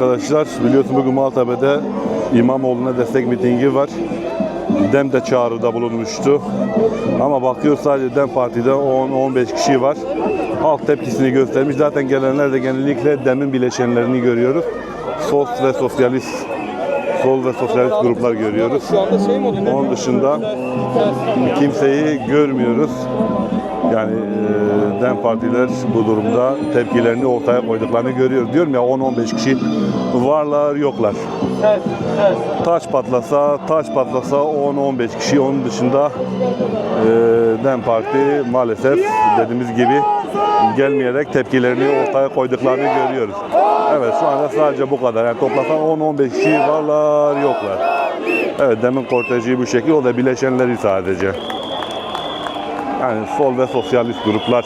Arkadaşlar biliyorsun bugün Maltepe'de İmamoğlu'na destek mitingi var. DEM de çağrıda bulunmuştu. Ama bakıyor sadece DEM Parti'de 10-15 kişi var. Halk tepkisini göstermiş. Zaten gelenler de genellikle DEM'in bileşenlerini görüyoruz. Sol ve sosyalist sol ve sosyalist gruplar görüyoruz. Şey? Onun dışında kimseyi görmüyoruz. Yani e, DEM partiler bu durumda tepkilerini ortaya koyduklarını görüyoruz. Diyorum ya 10-15 kişi varlar yoklar. Ters. Taş patlasa, taş patlasa 10-15 kişi. Onun dışında e, DEM Parti maalesef dediğimiz gibi gelmeyerek tepkilerini ortaya koyduklarını görüyoruz. Evet şu anda sadece bu kadar. Yani toplasan 10-15 kişi varlar yoklar. Evet demin korteji bu şekil. O da bileşenleri sadece. Yani sol ve sosyalist gruplar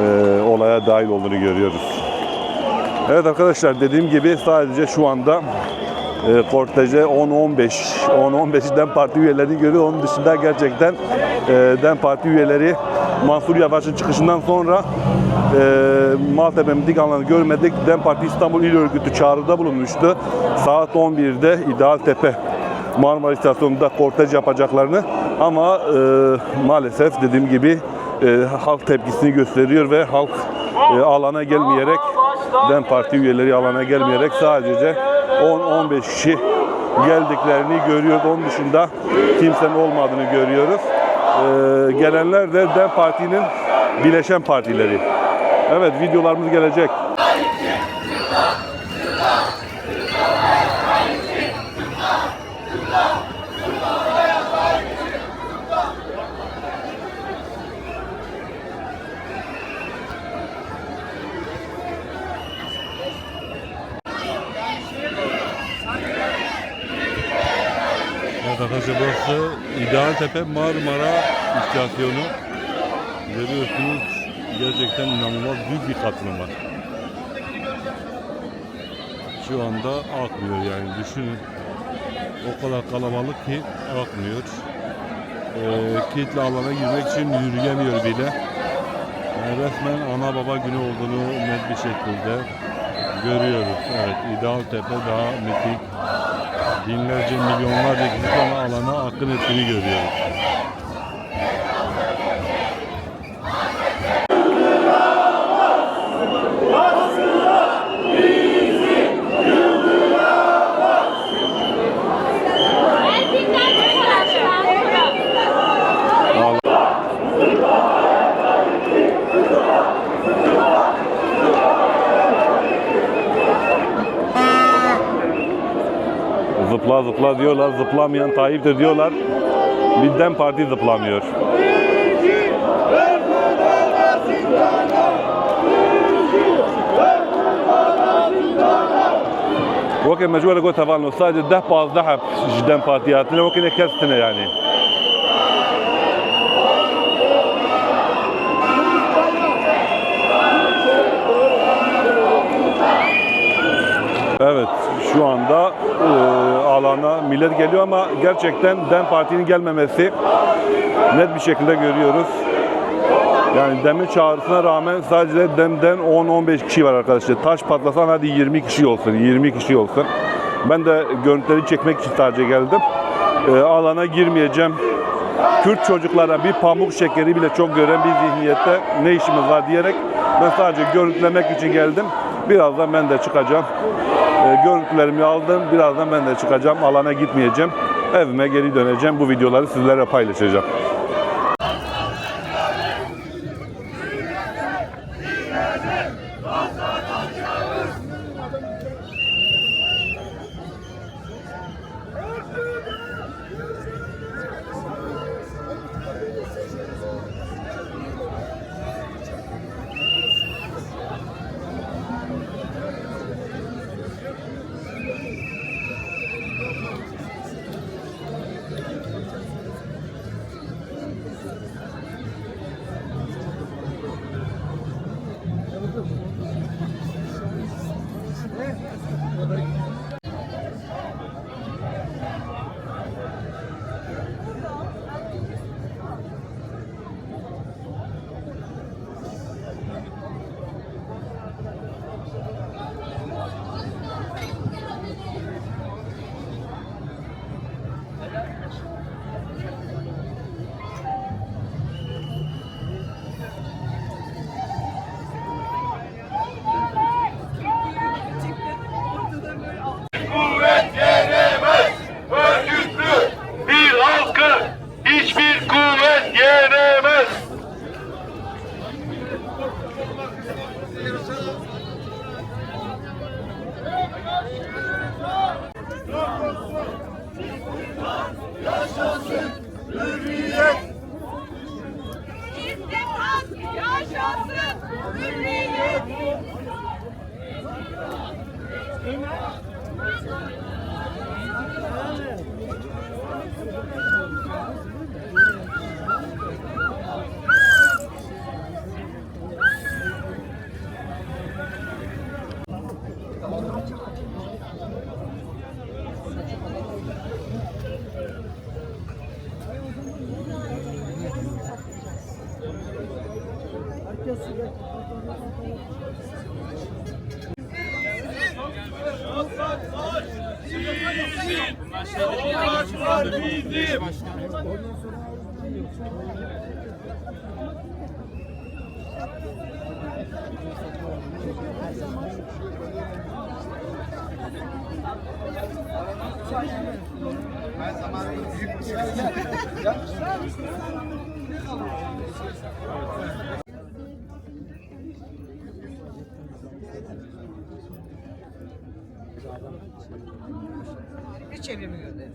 e, olaya dahil olduğunu görüyoruz. Evet arkadaşlar dediğim gibi sadece şu anda e, korteje 10-15 10-15 DEM Parti üyelerini görüyor. Onun dışında gerçekten e, DEM Parti üyeleri Mansur Yavaş'ın çıkışından sonra e, Maltepe miting alanı görmedik. DEM Parti İstanbul İl Örgütü çağrıda bulunmuştu. Saat 11'de İdealtepe Marmara İstasyonu'nda kortej yapacaklarını ama e, maalesef dediğim gibi e, halk tepkisini gösteriyor ve halk e, alana gelmeyerek DEM Parti üyeleri alana gelmeyerek sadece 10-15 kişi geldiklerini görüyoruz. Onun dışında kimsenin olmadığını görüyoruz. E, gelenler de DEM Parti'nin bileşen partileri. Evet videolarımız gelecek. Evet arkadaşlar burası İdealtepe Marmara istasyonu. Görüyorsunuz gerçekten inanılmaz büyük bir katılım var. Şu anda akmıyor yani düşünün. O kadar kalabalık ki akmıyor. Ee, kitle alana girmek için yürüyemiyor bile. Yani resmen ana baba günü olduğunu net bir şekilde görüyoruz. Evet İdealtepe daha mitik binlerce milyonlarca kişi alana akın ettiğini görüyoruz. Zıpla zıpla diyorlar, zıplamayan Tayyip'tir diyorlar. Bir DEM Parti zıplamıyor. وكان مجبور اقول تفضلوا صار ده باز ذهب جدا بارتيات ممكن كاستنا يعني Evet şu anda e, alana millet geliyor ama gerçekten DEM Parti'nin gelmemesi net bir şekilde görüyoruz. Yani demin çağrısına rağmen sadece DEM'den 10-15 kişi var arkadaşlar. Taş patlasan hadi 20 kişi olsun, 20 kişi olsun. Ben de görüntüleri çekmek için sadece geldim. E, alana girmeyeceğim. Kürt çocuklara bir pamuk şekeri bile çok gören bir zihniyette ne işimiz var diyerek ben sadece görüntülemek için geldim. Birazdan ben de çıkacağım. E, görüntülerimi aldım. Birazdan ben de çıkacağım. Alana gitmeyeceğim. Evime geri döneceğim. Bu videoları sizlere paylaşacağım. Bir çevrimi gönder.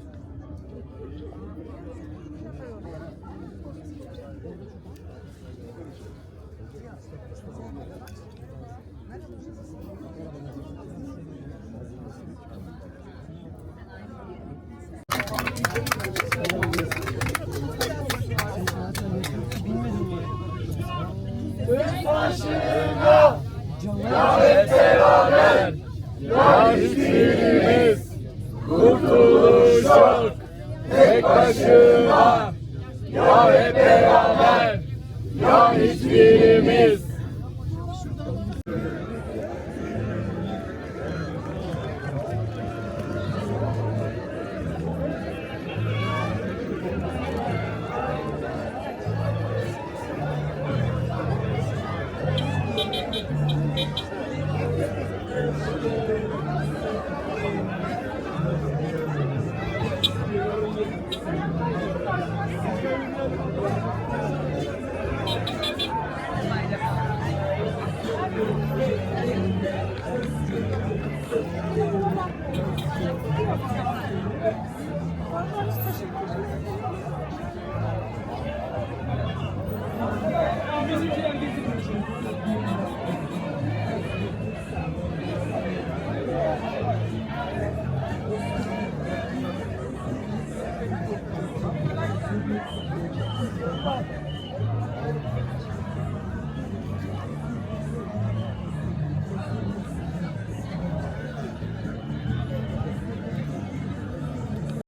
Action!